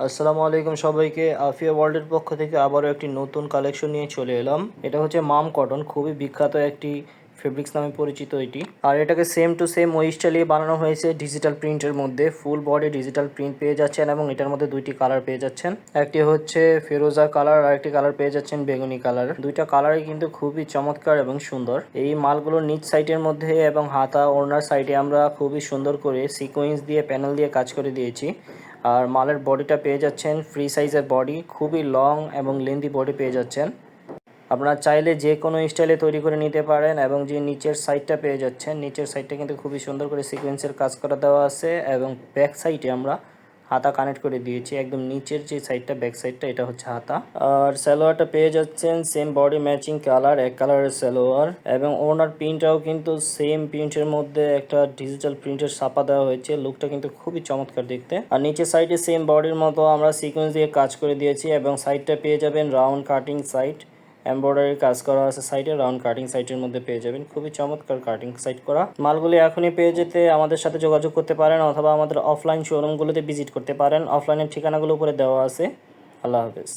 আসসালামু আলাইকুম সবাইকে। আফিয়া ওয়ার্ল্ডের পক্ষ থেকে আবারও একটি নতুন কালেকশন নিয়ে চলে এলাম। এটা হচ্ছে মাম কটন, খুবই বিখ্যাত একটি ফেব্রিক্স নামে পরিচিত এটি। আর এটাকে সেম টু সেম ওই স্টাইলে বানানো হয়েছে ডিজিটাল প্রিন্টের মধ্যে। ফুল বডি ডিজিটাল প্রিন্ট পেয়ে যাচ্ছেন এবং এটার মধ্যে দুইটি কালার পেয়ে যাচ্ছেন। একটি হচ্ছে ফেরোজা কালার আর একটি কালার পেয়ে যাচ্ছেন বেগুনি কালার দুইটা কালারই কিন্তু খুবই চমৎকার এবং সুন্দর। এই মালগুলোর নিচ সাইডের মধ্যে এবং হাতা ওড়নার সাইডে আমরা খুবই সুন্দর করে সিকোয়েন্স দিয়ে প্যানেল দিয়ে কাজ করে দিয়েছি। আর মালের বডিটা পেয়ে যাচ্ছেন ফ্রি সাইজের বডি খুবই লং এবং লেন্দি বডি পেয়ে যাচ্ছেন। আপনারা চাইলে যে কোনো স্টাইলে তৈরি করে নিতে পারেন এবং যে নিচের সাইডটা পেয়ে যাচ্ছেন, নিচের সাইডটা কিন্তু খুবই সুন্দর করে সিকোয়েন্সের কাজ করা দেওয়া আছে এবং ব্যাক সাইডে আমরা হাতা কানেক্ট করে দিয়েছি। একদম নিচের যে সাইডটা ব্যাক সাইডটা এটা হচ্ছে হাতা। আর সালোয়ারটা পেয়ে যাচ্ছেন সেম বডি ম্যাচিং কালার এক কালারের সালোয়ার এবং ওনার প্রিন্টটাও কিন্তু সেম প্রিন্টের মধ্যে একটা ডিজিটাল প্রিন্টের ছাপা দেওয়া হয়েছে। লুকটা কিন্তু খুবই চমৎকার দেখতে। আর নিচের সাইডে সেম বডির মতো আমরা সিকোয়েন্স দিয়ে কাজ করে দিয়েছি এবং সাইডটা পেয়ে যাবেন রাউন্ড কাটিং সাইড এমব্রয়ডারি কাজ করা আছে সাইডে রাউন্ড কাটিং সাইটের মধ্যে পেয়ে যাবেন। খুবই চমৎকার কাটিং সাইট করা। মালগুলি এখনই পেয়ে যেতে আমাদের সাথে যোগাযোগ করতে পারেন অথবা আমাদের অফলাইন শোরুমগুলোতে ভিজিট করতে পারেন। অফলাইনের ঠিকানাগুলো উপরে দেওয়া আছে। আল্লাহ হাফেজ।